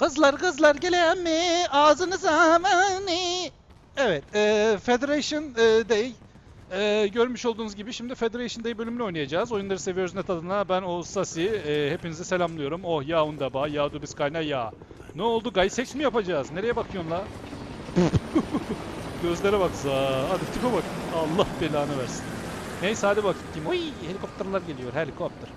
Kızlar kızlar gelen mi? Ağzınıza mani. Evet, e, Federation e, Day. E, görmüş olduğunuz gibi şimdi Federation Day bölümünü oynayacağız. Oyunları seviyoruz net adına. Ben Oğuz Sasi. E, hepinizi selamlıyorum. Oh ya undaba, ya du biz kayna ya. Ne oldu? Gay seks mi yapacağız? Nereye bakıyorsun la? Gözlere bak za. Hadi tipe bak. Allah belanı versin. Neyse hadi bakayım. Oy helikopterler geliyor. Helikopter.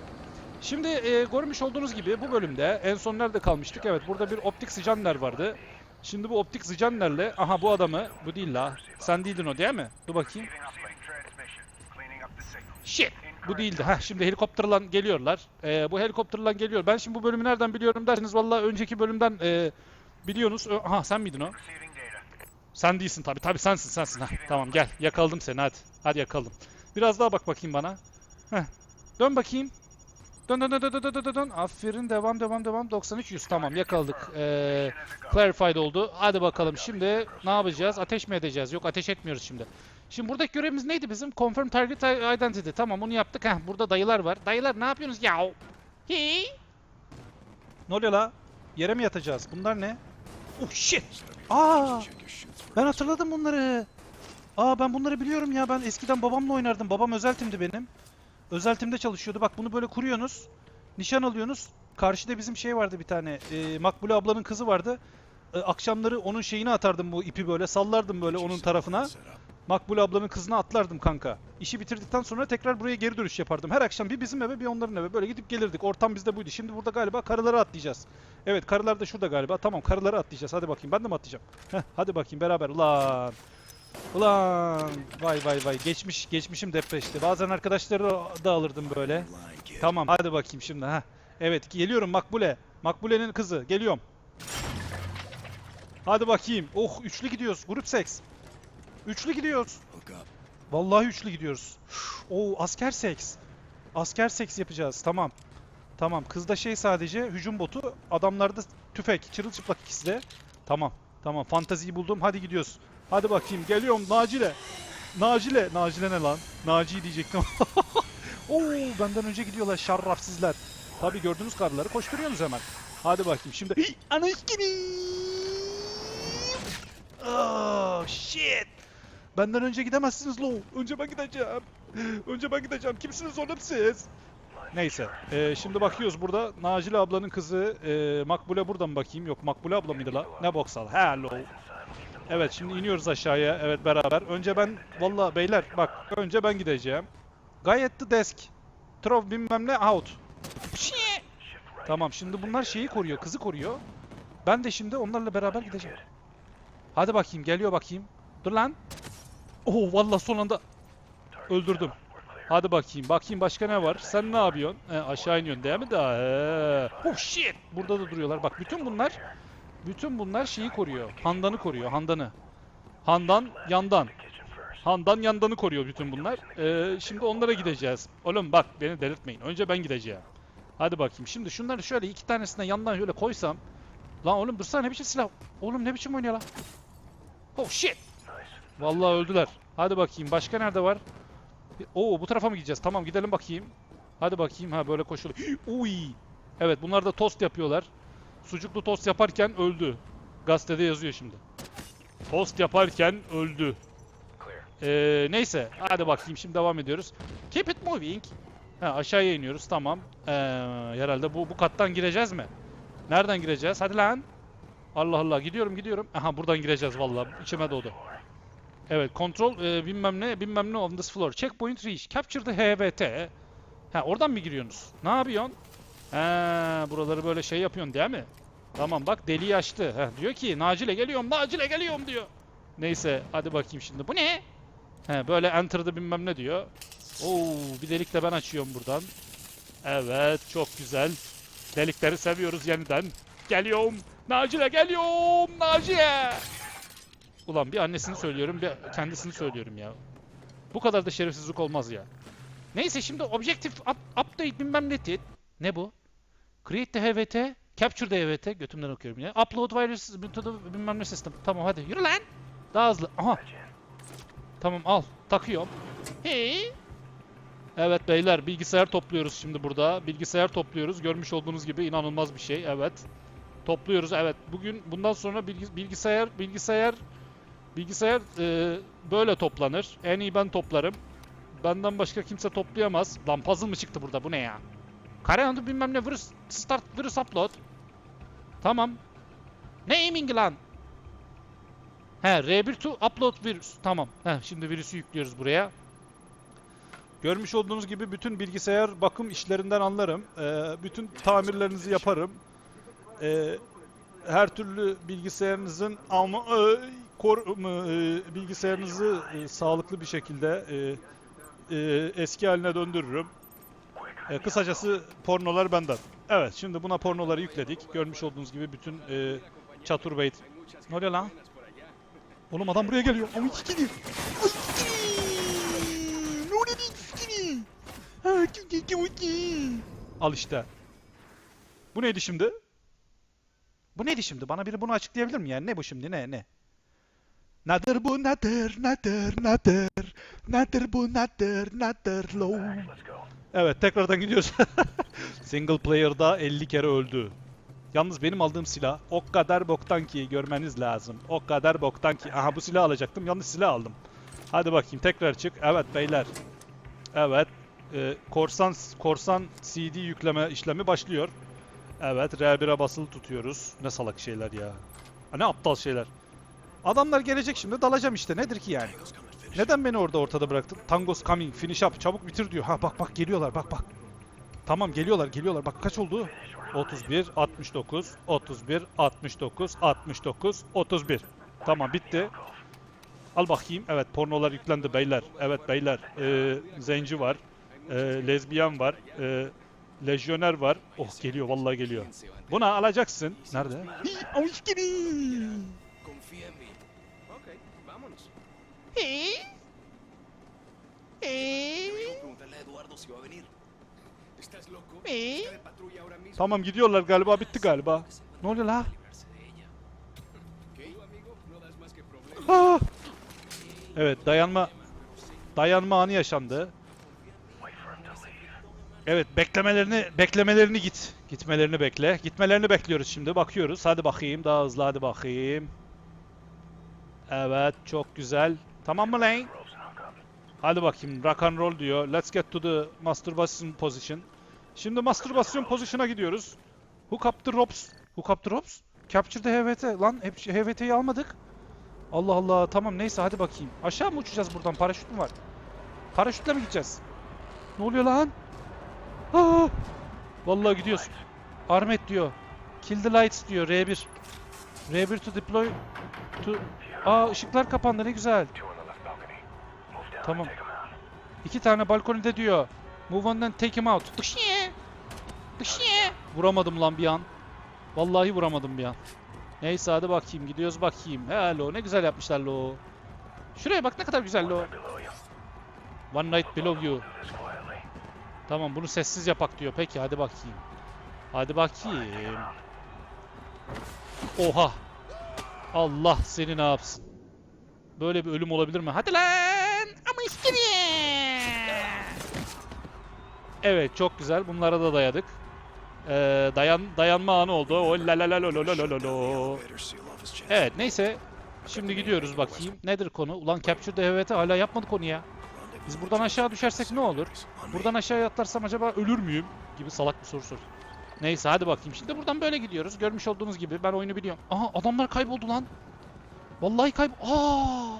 Şimdi e, görmüş olduğunuz gibi bu bölümde en son nerede kalmıştık? Evet burada bir optik sıcanler vardı. Şimdi bu optik sıcanlerle aha bu adamı bu değil la. Sen değildin o değil mi? Dur bakayım. Shit. Bu değildi. Heh, şimdi helikopterle geliyorlar. E, bu helikopterle geliyor. Ben şimdi bu bölümü nereden biliyorum derseniz vallahi önceki bölümden e, biliyorsunuz. Aha sen miydin o? Sen değilsin tabi. Tabi sensin sensin. Heh, tamam gel yakaladım seni hadi. Hadi yakaladım. Biraz daha bak bakayım bana. Heh. Dön bakayım. Dön dön dön dön dön dön dön dön. Aferin devam devam devam. 93 100 tamam yakaladık. Ee, clarified oldu. Hadi bakalım şimdi ne yapacağız? Ateş mi edeceğiz? Yok ateş etmiyoruz şimdi. Şimdi buradaki görevimiz neydi bizim? Confirm target identity. Tamam onu yaptık. Heh, burada dayılar var. Dayılar ne yapıyorsunuz ya? Hi. Ne oluyor la? Yere mi yatacağız? Bunlar ne? Oh shit. Aa! Ben hatırladım bunları. Aa ben bunları biliyorum ya. Ben eskiden babamla oynardım. Babam özel timdi benim. Özel timde çalışıyordu. Bak bunu böyle kuruyorsunuz. Nişan alıyorsunuz. Karşıda bizim şey vardı bir tane. E, Makbule ablanın kızı vardı. E, akşamları onun şeyini atardım bu ipi böyle. Sallardım böyle onun tarafına. Makbule ablanın kızına atlardım kanka. İşi bitirdikten sonra tekrar buraya geri dönüş yapardım. Her akşam bir bizim eve bir onların eve böyle gidip gelirdik. Ortam bizde buydu. Şimdi burada galiba karıları atlayacağız. Evet karılar da şurada galiba. Tamam karıları atlayacağız. Hadi bakayım ben de mi atlayacağım? Heh, hadi bakayım beraber. Ulan. Ulan. Vay vay vay. Geçmiş geçmişim depreşti. Bazen arkadaşları da alırdım böyle. Tamam hadi bakayım şimdi. Heh. Evet geliyorum Makbule. Makbule'nin kızı. Geliyorum. Hadi bakayım. Oh üçlü gidiyoruz. Grup seks. Üçlü gidiyoruz. Vallahi üçlü gidiyoruz. Oo asker seks. Asker seks yapacağız. Tamam. Tamam. Kızda şey sadece hücum botu. Adamlarda tüfek. Çırılçıplak ikisi de. Tamam. Tamam. Fantaziyi buldum. Hadi gidiyoruz. Hadi bakayım. Geliyorum Nacile. Nacile. Nacile ne lan? Naci diyecektim. Oo benden önce gidiyorlar şarrafsizler. Tabi gördüğünüz karıları koşturuyorsunuz hemen. Hadi bakayım şimdi. Anışkini. Oh shit. Benden önce gidemezsiniz lo. Önce ben gideceğim. Önce ben gideceğim. Kimsiniz oğlum siz? Neyse. e, şimdi bakıyoruz burada. Nacile ablanın kızı e, Makbule burada mı bakayım? Yok Makbule abla mıydı la? Ne boksal? Hello. Evet şimdi iniyoruz aşağıya. Evet beraber. Önce ben valla beyler bak önce ben gideceğim. Gayet the desk. Trov bilmem ne out. Tamam şimdi bunlar şeyi koruyor. Kızı koruyor. Ben de şimdi onlarla beraber gideceğim. Hadi bakayım geliyor bakayım. Dur lan. Oh valla son anda öldürdüm. Hadi bakayım. Bakayım başka ne var? Sen ne yapıyorsun? He, aşağı iniyorsun değil mi daha? He. Oh shit. Burada da duruyorlar. Bak bütün bunlar bütün bunlar şeyi koruyor. Handan'ı koruyor. Handan'ı. Handan yandan. Handan yandanı koruyor bütün bunlar. Ee, şimdi onlara gideceğiz. Oğlum bak beni delirtmeyin. Önce ben gideceğim. Hadi bakayım. Şimdi şunları şöyle iki tanesine yandan şöyle koysam. Lan oğlum dursana ne biçim silah? Oğlum ne biçim oynuyor lan? Oh shit. Vallahi öldüler. Hadi bakayım. Başka nerede var? Oo bu tarafa mı gideceğiz? Tamam gidelim bakayım. Hadi bakayım. Ha böyle koşulur. Uy. Evet bunlar da tost yapıyorlar. Sucuklu tost yaparken öldü. Gazetede yazıyor şimdi. Tost yaparken öldü. Ee, neyse. Hadi bakayım şimdi devam ediyoruz. Keep it moving. Ha, aşağıya iniyoruz. Tamam. Ee, herhalde bu, bu kattan gireceğiz mi? Nereden gireceğiz? Hadi lan. Allah Allah. Gidiyorum gidiyorum. Aha buradan gireceğiz vallahi. İçime doğdu. Evet. Control e, bilmem ne bilmem ne on this floor. Checkpoint reach. Capture the HVT. Ha oradan mı giriyorsunuz? Ne yapıyorsun? Ha buraları böyle şey yapıyorsun değil mi? Tamam bak deliği açtı. Heh, diyor ki Nacile geliyorum Nacile geliyorum diyor. Neyse hadi bakayım şimdi. Bu ne? He böyle enter'dı bilmem ne diyor. Oo bir delik de ben açıyorum buradan. Evet çok güzel. Delikleri seviyoruz yeniden. Geliyorum. Nacile geliyorum. Naciye. Ulan bir annesini söylüyorum bir kendisini söylüyorum ya. Bu kadar da şerefsizlik olmaz ya. Neyse şimdi objective up, update bilmem ne. Ne bu? Create the HVT. Capture the HVT. Götümden okuyorum ya. Upload virus to the bilmem ne system. Tamam hadi yürü lan. Daha hızlı. Aha. Tamam al. Takıyorum. Hey. Evet beyler bilgisayar topluyoruz şimdi burada. Bilgisayar topluyoruz. Görmüş olduğunuz gibi inanılmaz bir şey. Evet. Topluyoruz evet. Bugün bundan sonra bilgi- bilgisayar bilgisayar bilgisayar e, böyle toplanır. En iyi ben toplarım. Benden başka kimse toplayamaz. Lan puzzle mı çıktı burada? Bu ne ya? Kare adı bilmem ne virüs start virüs upload. Tamam. Ne aiming lan? He R1 to upload virüs. Tamam. He şimdi virüsü yüklüyoruz buraya. Görmüş olduğunuz gibi bütün bilgisayar bakım işlerinden anlarım. Ee, bütün tamirlerinizi yaparım. Ee, her türlü bilgisayarınızın ama e, kor, e, bilgisayarınızı e, sağlıklı bir şekilde e, e, eski haline döndürürüm. E, kısacası pornolar benden. Evet şimdi buna pornoları yükledik. Görmüş olduğunuz gibi bütün e, çatur beyt. Ne oluyor lan? Oğlum adam buraya geliyor. Ama iki iki. Ne oluyor iki? Kim? Al işte. Bu neydi şimdi? Bu neydi şimdi? Bana biri bunu açıklayabilir mi yani? Ne bu şimdi? Ne ne? Nedir bu nedir nedir nedir nedir bu nedir nedir lo Evet tekrardan gidiyoruz. Single player'da 50 kere öldü. Yalnız benim aldığım silah o kadar boktan ki görmeniz lazım. O kadar boktan ki. Aha bu silah alacaktım. Yanlış silah aldım. Hadi bakayım tekrar çık. Evet beyler. Evet. e, korsan korsan CD yükleme işlemi başlıyor. Evet R1'e basılı tutuyoruz. Ne salak şeyler ya. Ha, Ne aptal şeyler. Adamlar gelecek şimdi dalacağım işte. Nedir ki yani? Neden beni orada ortada bıraktın? Tangos coming, finish up, çabuk bitir diyor. Ha bak bak geliyorlar bak bak. Tamam geliyorlar geliyorlar. Bak kaç oldu? 31, 69, 31, 69, 69, 31. Tamam bitti. Al bakayım. Evet pornolar yüklendi beyler. Evet beyler. Ee, zenci var. Ee, lezbiyen var. Ee, lejyoner var. Oh geliyor vallahi geliyor. Buna alacaksın. Nerede? Hii, Patrulla ahora mismo. Tamam gidiyorlar galiba bitti galiba. Ne oluyor la? Ah! Evet dayanma dayanma anı yaşandı. Evet beklemelerini beklemelerini git. Gitmelerini bekle. Gitmelerini bekliyoruz şimdi. Bakıyoruz. Hadi bakayım daha hızlı hadi bakayım. Evet çok güzel. Tamam mı lan? Hadi bakayım rock and roll diyor. Let's get to the masturbation position. Şimdi masturbasyon pozisyona gidiyoruz. Hook up the ropes. Hook up the ropes. Capture the HVT. Lan HVT'yi almadık. Allah Allah tamam neyse hadi bakayım. Aşağı mı uçacağız buradan? Paraşüt mü var? Paraşütle mi gideceğiz? Ne oluyor lan? Aa! Vallahi gidiyoruz. Armet diyor. Kill the lights diyor R1. R1 to deploy to... Aa ışıklar kapandı ne güzel. Tamam. İki tane balkonide diyor. Move on and take him out. Vuramadım lan bir an. Vallahi vuramadım bir an. Neyse hadi bakayım gidiyoruz bakayım. Hello ne güzel yapmışlar lo. Şuraya bak ne kadar güzel lo. One night below you. Tamam bunu sessiz yapak diyor. Peki hadi bakayım. Hadi bakayım. Oha. Allah seni ne yapsın. Böyle bir ölüm olabilir mi? Hadi lan mis. Evet çok güzel. Bunlara da dayadık. Ee, dayan dayanma anı oldu. O la la la lo lo lo lo. Evet neyse. Şimdi gidiyoruz bakayım. Nedir konu? Ulan Capture the hala yapmadık onu ya. Biz buradan aşağı düşersek ne olur? Buradan aşağı atlarsam acaba ölür müyüm? Gibi salak bir soru sor. Neyse hadi bakayım. Şimdi buradan böyle gidiyoruz. Görmüş olduğunuz gibi ben oyunu biliyorum. Aha adamlar kayboldu lan. Vallahi kayboldu. Aa!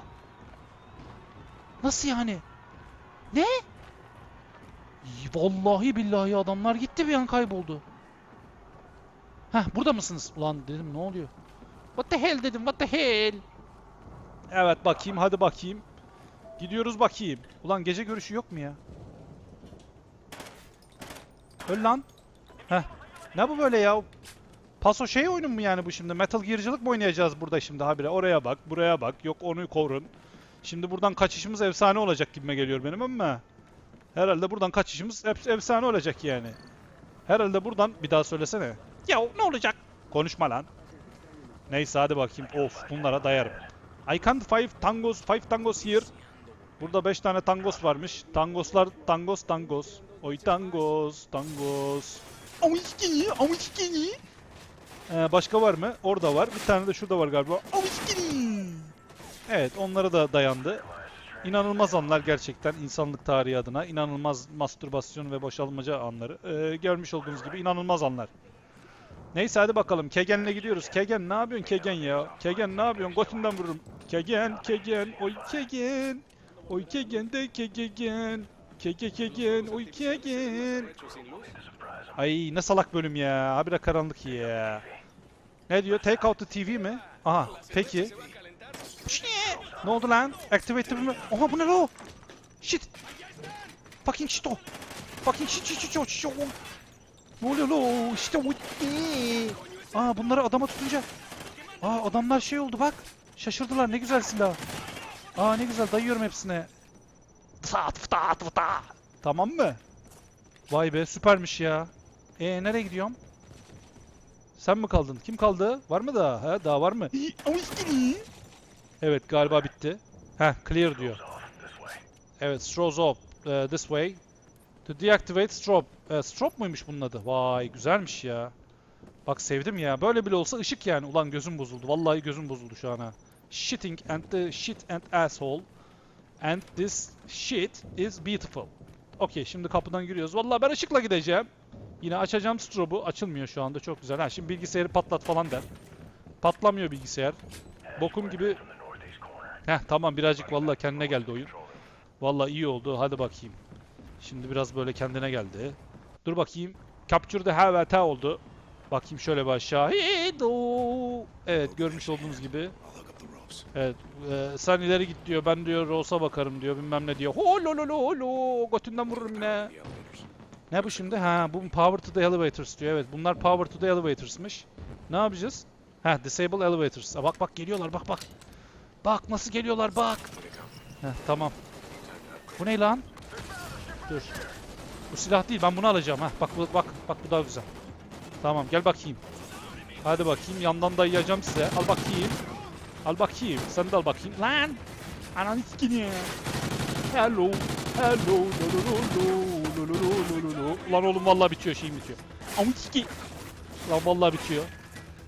Nasıl yani? Ne? Vallahi billahi adamlar gitti bir an kayboldu. Heh burada mısınız? Ulan dedim ne oluyor? What the hell dedim what the hell? Evet bakayım hadi bakayım. Gidiyoruz bakayım. Ulan gece görüşü yok mu ya? Öl lan. Heh. Ne bu böyle ya? Paso şey oyunu mu yani bu şimdi? Metal Gear'cılık mı oynayacağız burada şimdi habire? Oraya bak, buraya bak. Yok onu korun. Şimdi buradan kaçışımız efsane olacak gibime geliyor benim ama. Herhalde buradan kaçışımız hep efsane olacak yani. Herhalde buradan bir daha söylesene. Ya ne olacak? Konuşma lan. Neyse hadi bakayım. Of bunlara dayarım. I can't five tangos, five tangos here. Burada 5 tane tangos varmış. Tangoslar, tangos, tangos. Oy tangos, tangos. Awiskini, awiskini. Ee, başka var mı? Orada var. Bir tane de şurada var galiba. Avuçkini! Evet onlara da dayandı. İnanılmaz anlar gerçekten insanlık tarihi adına. İnanılmaz mastürbasyon ve boşalmaca anları. Ee, görmüş olduğunuz gibi inanılmaz anlar. Neyse hadi bakalım. Kegen'le gidiyoruz. Kegen ne yapıyorsun Kegen ya? Kegen ne yapıyorsun? Götünden vururum. Kegen, Kegen, oy Kegen. Oy Kegen de Kegen. Kege Kegen, oy Kegen. Ay ne salak bölüm ya. Habire karanlık ya. Ne diyor? Take out the TV mi? Aha peki. Ne oldu lan? Activate mi? Oha bu ne lo? Shit. Fucking shit o. Fucking shit shit shit shit shit. Ne oluyor lo? İşte o. Aa bunları adama tutunca. Aa adamlar şey oldu bak. Şaşırdılar ne güzel silah. Aa ne güzel dayıyorum hepsine. Tat fıta fıta. Tamam mı? Vay be süpermiş ya. E nereye gidiyorum? Sen mi kaldın? Kim kaldı? Var mı daha? Ha, daha var mı? Evet galiba bitti. Heh clear diyor. Evet strobe off uh, this way. To deactivate strobe. Uh, strobe muymuş bunun adı? Vay güzelmiş ya. Bak sevdim ya. Böyle bile olsa ışık yani. Ulan gözüm bozuldu. Vallahi gözüm bozuldu şu an ha. Shitting and the shit and asshole. And this shit is beautiful. Okey şimdi kapıdan giriyoruz. Vallahi ben ışıkla gideceğim. Yine açacağım strobu. Açılmıyor şu anda. Çok güzel. Ha şimdi bilgisayarı patlat falan der. Patlamıyor bilgisayar. Bokum gibi. Heh tamam birazcık vallahi kendine geldi oyun. Vallahi iyi oldu. Hadi bakayım. Şimdi biraz böyle kendine geldi. Dur bakayım. Capture the HVT oldu. Bakayım şöyle bir aşağı. Evet görmüş olduğunuz gibi. Evet. e, sen ileri git diyor. Ben diyor Rose'a bakarım diyor. Bilmem ne diyor. Ho lo lo lo lo. Götünden vururum ne. Ne bu şimdi? Ha bu power to the elevators diyor. Evet bunlar power to the elevators'mış. Ne yapacağız? Ha disable elevators. Ha, bak bak geliyorlar bak bak. Bak nasıl geliyorlar bak. Heh, tamam. Bu ne lan? Dur. Bu silah değil ben bunu alacağım ha. Bak bu bak bak bu daha güzel. Tamam gel bakayım. Hadi bakayım yandan dayayacağım size. Al bakayım. Al bakayım. Sen de al bakayım. Lan! Ananı sikini. Hello. Hello. Lo lo lo lo. Lo lo lo lo lo. Lan oğlum vallahi bitiyor şeyim bitiyor. Siki. Lan vallahi bitiyor.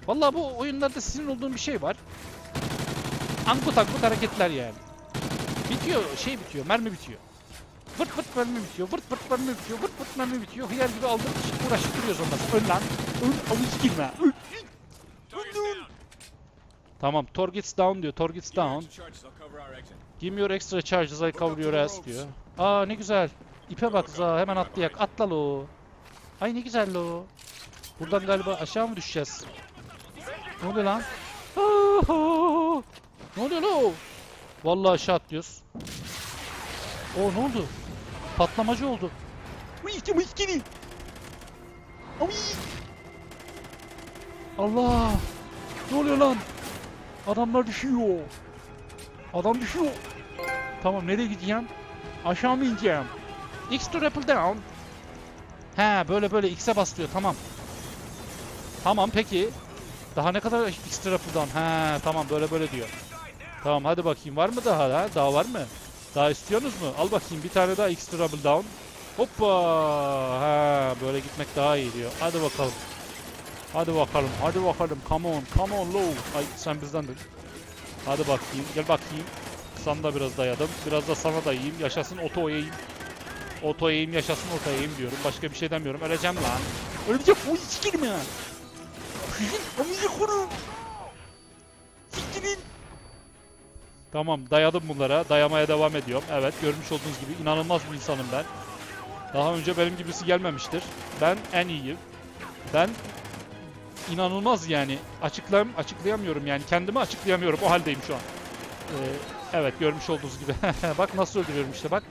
Vallahi bu oyunlarda sinir olduğum bir şey var. Ankut ankut hareketler yani. Bitiyor şey bitiyor mermi bitiyor. Vırt vırt mermi bitiyor. Vırt vırt mermi bitiyor. Vırt vırt mermi bitiyor. Hıyar gibi aldırıp uğraşıp duruyoruz ondan. Öl lan. Öl. Avuç girme. Öl. Tamam. Targets down diyor. Targets down. Give me your extra charges I cover your ass diyor. Aa ne güzel. İpe bak za hemen atlayak. Atla lo. Ay ne güzel lo. Buradan galiba aşağı mı düşeceğiz? Ne oluyor lan? Aa, Ne oluyor lo? Vallahi aşağı atlıyoruz. O ne oldu? Patlamacı oldu. Uy, uy, Uy. Allah! Ne oluyor lan? Adamlar düşüyor. Adam düşüyor. Tamam nereye gideceğim? Aşağı mı ineceğim? X to rappel down. He böyle böyle X'e bas diyor tamam. Tamam peki. Daha ne kadar X to rappel down? He tamam böyle böyle diyor. Tamam hadi bakayım var mı daha ha? Daha var mı? Daha istiyorsunuz mu? Al bakayım bir tane daha to rappel down. Hoppa. Ha böyle gitmek daha iyi diyor. Hadi bakalım. Hadi bakalım. Hadi bakalım. Come on. Come on low. Ay sen bizdendin. Hadi bakayım. Gel bakayım. Sana da biraz dayadım. Biraz da sana dayayayım. Yaşasın oto eğim. Oto eğim yaşasın oto eğim diyorum. Başka bir şey demiyorum. Öleceğim lan. Öleceğim. Oy sikerim ya. Sizin amına koyun. Tamam dayadım bunlara. Dayamaya devam ediyorum. Evet görmüş olduğunuz gibi inanılmaz bir insanım ben. Daha önce benim gibisi gelmemiştir. Ben en iyiyim. Ben inanılmaz yani. Açıklayam açıklayamıyorum yani. Kendimi açıklayamıyorum. O haldeyim şu an. Ee, evet görmüş olduğunuz gibi. bak nasıl öldürüyorum işte bak.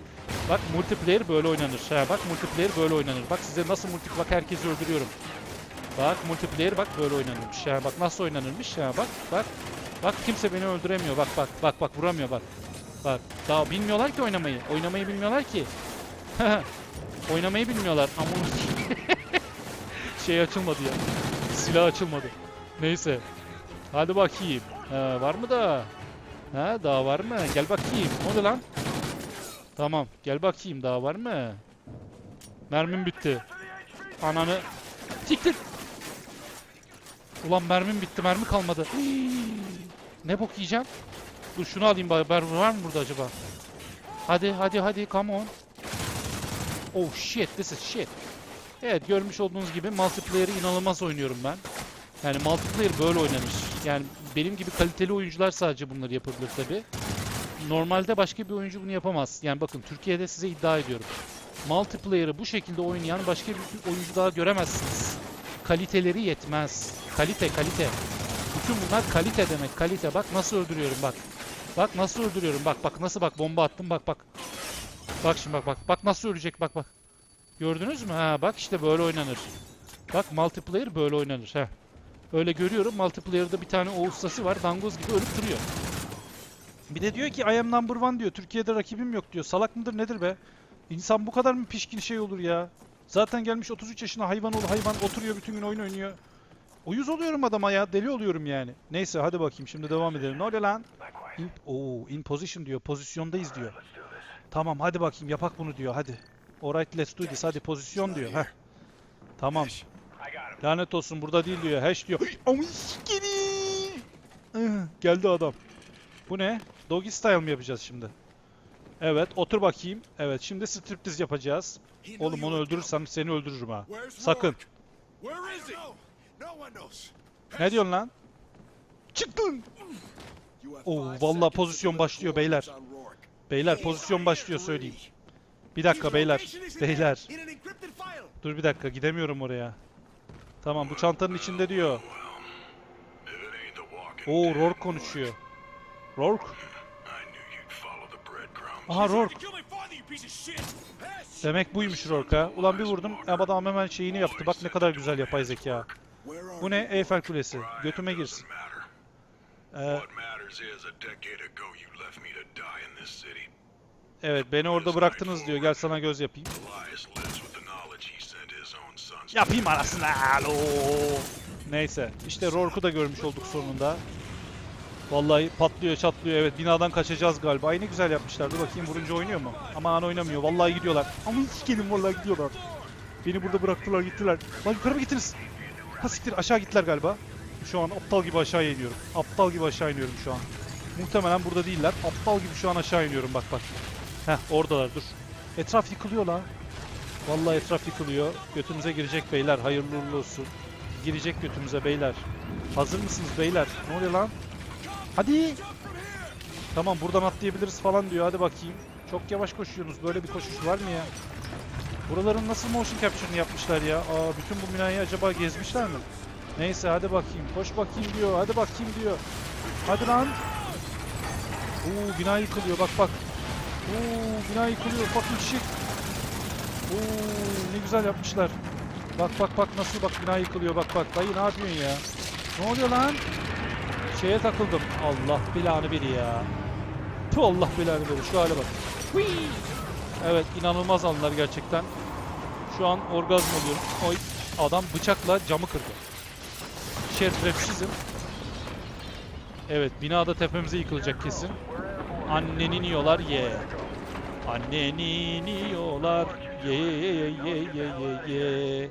Bak multiplayer böyle oynanır. Ha, bak multiplayer böyle oynanır. Bak size nasıl multi bak herkesi öldürüyorum. Bak multiplayer bak böyle oynanırmış. Ha, bak nasıl oynanırmış. Ha, bak bak. Bak kimse beni öldüremiyor. Bak bak bak bak vuramıyor bak. Bak daha bilmiyorlar ki oynamayı. Oynamayı bilmiyorlar ki. oynamayı bilmiyorlar. Ama şey açılmadı ya. Silah açılmadı. Neyse. Hadi bakayım. Ha, var mı da? Ha daha var mı? Gel bakayım. Ne oldu lan? Tamam. Gel bakayım. Daha var mı? Mermim bitti. Ananı. Siktir. Ulan mermim bitti, mermi kalmadı. ne bok yiyeceğim? Dur şunu alayım bari. Ber- Var mı burada acaba? Hadi hadi hadi come on. Oh shit this is shit. Evet görmüş olduğunuz gibi multiplayer'ı inanılmaz oynuyorum ben. Yani multiplayer böyle oynanır. Yani benim gibi kaliteli oyuncular sadece bunları yapabilir tabi. Normalde başka bir oyuncu bunu yapamaz. Yani bakın Türkiye'de size iddia ediyorum. Multiplayer'ı bu şekilde oynayan başka bir oyuncu daha göremezsiniz. Kaliteleri yetmez. Kalite kalite. Bütün bunlar kalite demek kalite. Bak nasıl öldürüyorum bak. Bak nasıl öldürüyorum bak bak nasıl bak bomba attım bak bak. Bak şimdi bak bak. Bak nasıl ölecek bak bak. Gördünüz mü? Ha bak işte böyle oynanır. Bak multiplayer böyle oynanır. ha. Öyle görüyorum. Multiplayer'da bir tane o ustası var. Dangoz gibi ölüp duruyor. Bir de diyor ki I am number one diyor. Türkiye'de rakibim yok diyor. Salak mıdır nedir be? İnsan bu kadar mı pişkin şey olur ya? Zaten gelmiş 33 yaşına hayvan ol hayvan oturuyor bütün gün oyun oynuyor. Uyuz oluyorum adama ya. Deli oluyorum yani. Neyse hadi bakayım şimdi devam edelim. Ne oluyor lan? In, Oo, in position diyor. Pozisyondayız diyor. Tamam hadi bakayım yapak bunu diyor hadi. Alright let's do this hadi pozisyon diyor. Heh. Tamam. Lanet olsun burada değil diyor. Hash diyor. Geldi adam. Bu ne? Doggy style mı yapacağız şimdi? Evet otur bakayım. Evet şimdi striptiz yapacağız. Oğlum onu öldürürsem seni öldürürüm ha. Sakın. Ne diyorsun lan? Çıktın. Oo vallahi pozisyon başlıyor beyler. Beyler pozisyon başlıyor söyleyeyim. Bir dakika beyler. Beyler. Dur bir dakika gidemiyorum oraya. Tamam bu çantanın içinde diyor. Oo Rourke konuşuyor. Rourke. Aha Rourke. Demek buymuş Rourke ha. Ulan bir vurdum. Adam hemen şeyini yaptı. Bak ne kadar güzel yapay zeka. Bu ne? Eyfel Kulesi. Götüme girsin. Ee, evet beni orada bıraktınız diyor. Gel sana göz yapayım. Yapayım arasına. Alo. Neyse. işte Rourke'u da görmüş olduk sonunda. Vallahi patlıyor çatlıyor. Evet binadan kaçacağız galiba. Ay ne güzel yapmışlar. Dur bakayım vurunca oynuyor mu? Aman oynamıyor. Vallahi gidiyorlar. Ama hiç gelin vallahi gidiyorlar. Beni burada bıraktılar gittiler. Lan yukarı mı gittiniz? Ha siktir aşağı gittiler galiba. Şu an aptal gibi aşağı iniyorum. Aptal gibi aşağı iniyorum şu an. Muhtemelen burada değiller. Aptal gibi şu an aşağı iniyorum bak bak. Heh oradalar dur. Etraf yıkılıyor la. Vallahi etraf yıkılıyor. Götümüze girecek beyler. Hayırlı uğurlu olsun. Girecek götümüze beyler. Hazır mısınız beyler? Ne oluyor lan? Hadi. Tamam buradan atlayabiliriz falan diyor. Hadi bakayım. Çok yavaş koşuyorsunuz. Böyle bir koşuş var mı ya? Buraların nasıl motion capture'ını yapmışlar ya? Aa bütün bu binayı acaba gezmişler mi? Neyse hadi bakayım. Koş bakayım diyor. Hadi bakayım diyor. Hadi lan. Oo bina yıkılıyor. Bak bak. Oo bina yıkılıyor. Fucking shit. Oo ne güzel yapmışlar. Bak bak bak nasıl bak bina yıkılıyor. Bak bak. Dayı ne yapıyorsun ya? Ne oluyor lan? Şeye takıldım. Allah belanı biri ya. Tu Allah belanı biri. Şu hale bak. Hui! Evet inanılmaz anlar gerçekten. Şu an orgazm oluyorum. Oy adam bıçakla camı kırdı. Şerefsizim. Evet binada tepemize yıkılacak kesin. Anneni yiyorlar ye. Anneni yiyorlar ye ye ye ye ye ye.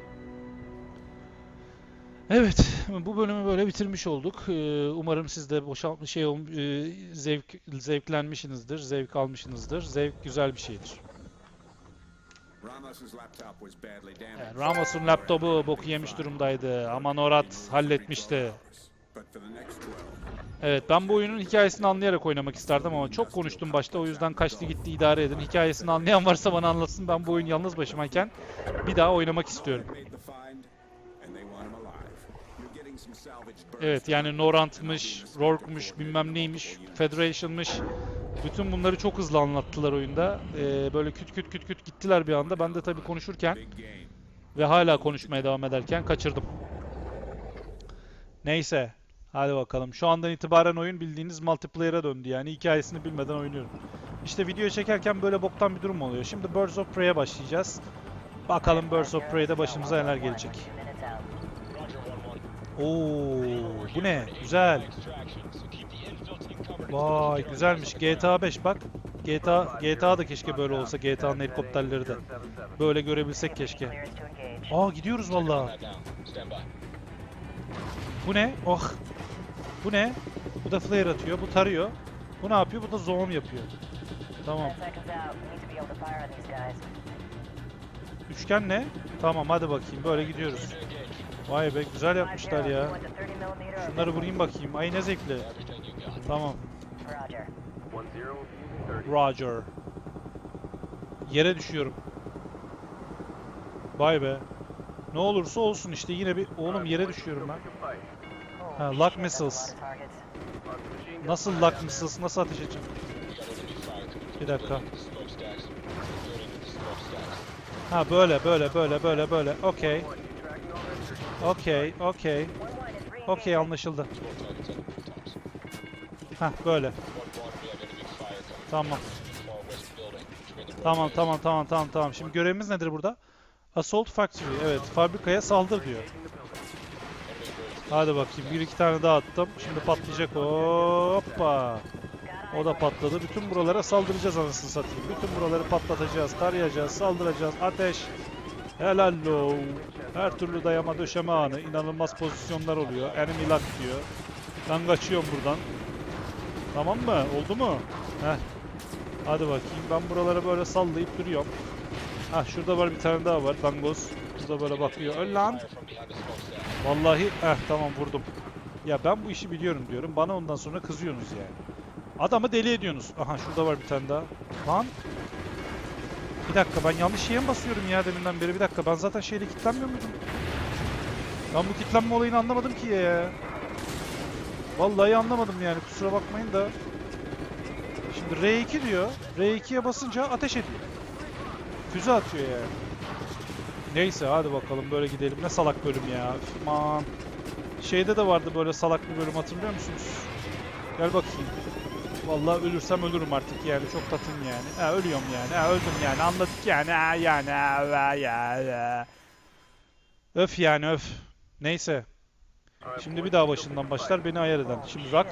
Evet, bu bölümü böyle bitirmiş olduk. Ee, Umarım siz de boşalt şey e, zevk zevklenmişsinizdir, zevk almışsınızdır. Zevk güzel bir şeydir. Yani Ramos'un laptopu boku yemiş durumdaydı. Ama Norat halletmişti. But for the next 12, Evet, ben bu oyunun hikayesini anlayarak oynamak isterdim ama çok konuştum başta. O yüzden kaçtı gitti idare edin. Hikayesini anlayan varsa bana anlatsın. Ben bu oyun yalnız başımayken bir daha oynamak istiyorum. Evet yani Norant'mış, Rourke'muş, bilmem neymiş, Federation'mış. Bütün bunları çok hızlı anlattılar oyunda. Ee, böyle küt küt küt küt gittiler bir anda. Ben de tabii konuşurken ve hala konuşmaya devam ederken kaçırdım. Neyse. Hadi bakalım. Şu andan itibaren oyun bildiğiniz multiplayer'a döndü yani. Hikayesini bilmeden oynuyorum. İşte video çekerken böyle boktan bir durum oluyor. Şimdi Birds of Prey'e başlayacağız. Bakalım Birds of Prey'de başımıza neler gelecek. Oo, bu ne? Güzel. Vay güzelmiş. GTA 5 bak. GTA GTA da keşke böyle olsa. GTA'nın helikopterleri de. Böyle görebilsek keşke. Aa gidiyoruz vallahi. Bu ne? Oh. Bu ne? Bu da flare atıyor. Bu tarıyor. Bu ne yapıyor? Bu da zoom yapıyor. Tamam. Üçgen ne? Tamam hadi bakayım. Böyle gidiyoruz. Vay be güzel yapmışlar ya. You want the 30 millimeter or Şunları vurayım bakayım. Ay ne zevkli. Tamam. Roger. Yere düşüyorum. Vay be. Ne olursa olsun işte yine bir... Oğlum yere düşüyorum ben. Ha, a missiles. Nasıl lock missiles? Nasıl ateş edeceğim? Bir dakika. Ha böyle böyle böyle böyle böyle. Okey. Okey, okey. Okey anlaşıldı. Ha böyle. Tamam. Tamam tamam tamam tamam tamam. Şimdi görevimiz nedir burada? Assault Factory. Evet, fabrikaya saldır diyor. Hadi bakayım. Bir iki tane daha attım. Şimdi patlayacak. Hoppa. O da patladı. Bütün buralara saldıracağız anasını satayım. Bütün buraları patlatacağız, tarayacağız, saldıracağız. Ateş. Helal lo. Her türlü dayama döşeme anı. İnanılmaz pozisyonlar oluyor. Enemy lock diyor. Ben kaçıyorum buradan. Tamam mı? Oldu mu? Heh. Hadi bakayım. Ben buralara böyle sallayıp duruyorum. Ha şurada var bir tane daha var. Dangoz. Burada böyle bakıyor. Öl lan. Vallahi eh tamam vurdum. Ya ben bu işi biliyorum diyorum. Bana ondan sonra kızıyorsunuz yani. Adamı deli ediyorsunuz. Aha şurada var bir tane daha. Lan. Bir dakika ben yanlış şeye mi basıyorum ya deminden beri? Bir dakika ben zaten şeyle kilitlenmiyor muydum? Ben bu kilitlenme olayını anlamadım ki ya. Vallahi anlamadım yani kusura bakmayın da. Şimdi R2 diyor. R2'ye basınca ateş ediyor. Füze atıyor yani. Neyse hadi bakalım böyle gidelim. Ne salak bölüm ya. Aman. Şeyde de vardı böyle salak bir bölüm hatırlıyor musunuz? Gel bakayım. Vallahi ölürsem ölürüm artık yani çok tatın yani. Ha ölüyorum yani. Ha öldüm yani anladık yani. Ha yani. Ha, ha, ya, ya. Öf yani öf. Neyse. Şimdi bir daha başından başlar beni ayar eden. Şimdi rock.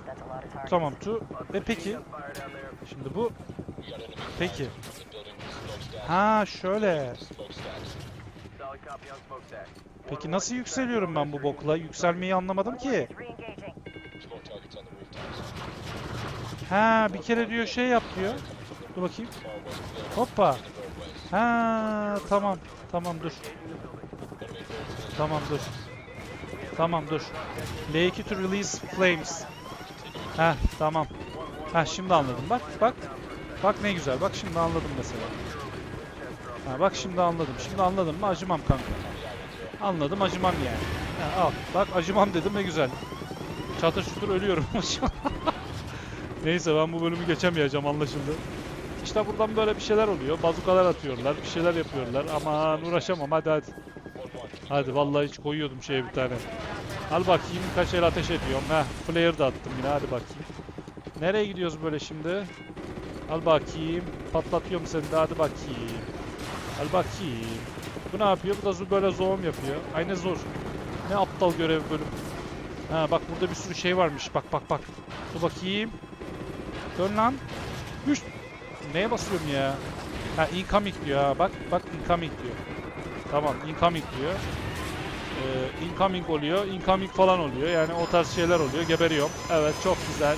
Tamam tu. E peki. Şimdi bu. Peki. Ha şöyle. Peki nasıl yükseliyorum ben bu bokla? Yükselmeyi anlamadım ki. Ha bir kere diyor şey yap diyor. Dur bakayım. Hoppa. Ha tamam. Tamam dur. Tamam dur. Tamam dur. L2 to release flames. Ha tamam. Ha şimdi anladım. Bak bak. Bak ne güzel. Bak şimdi anladım mesela. Ha bak şimdi anladım. Şimdi anladım mı acımam kanka. Anladım acımam yani. Ha, al. Bak acımam dedim ne güzel. Çatır çutur ölüyorum. Neyse ben bu bölümü geçemeyeceğim anlaşıldı. İşte buradan böyle bir şeyler oluyor. Bazukalar atıyorlar, bir şeyler yapıyorlar. Aman uğraşamam hadi hadi. Hadi vallahi hiç koyuyordum şeye bir tane. Al bakayım kaç el ateş ediyorum. Heh flare da attım yine hadi bakayım. Nereye gidiyoruz böyle şimdi? Al bakayım. Patlatıyorum seni de hadi bakayım. Al bakayım. Bu ne yapıyor? Bu da böyle zoom yapıyor. Aynı zor. Ne aptal görev bölüm. Ha bak burada bir sürü şey varmış. Bak bak bak. Dur bakayım. Dön lan. Düş. Neye basıyorum ya? Ha incoming diyor ha. Bak bak incoming diyor. Tamam incoming diyor. Ee, incoming oluyor. Incoming falan oluyor. Yani o tarz şeyler oluyor. Geberiyorum. Evet çok güzel.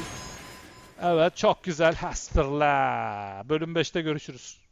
Evet çok güzel. Hastırla. Bölüm 5'te görüşürüz.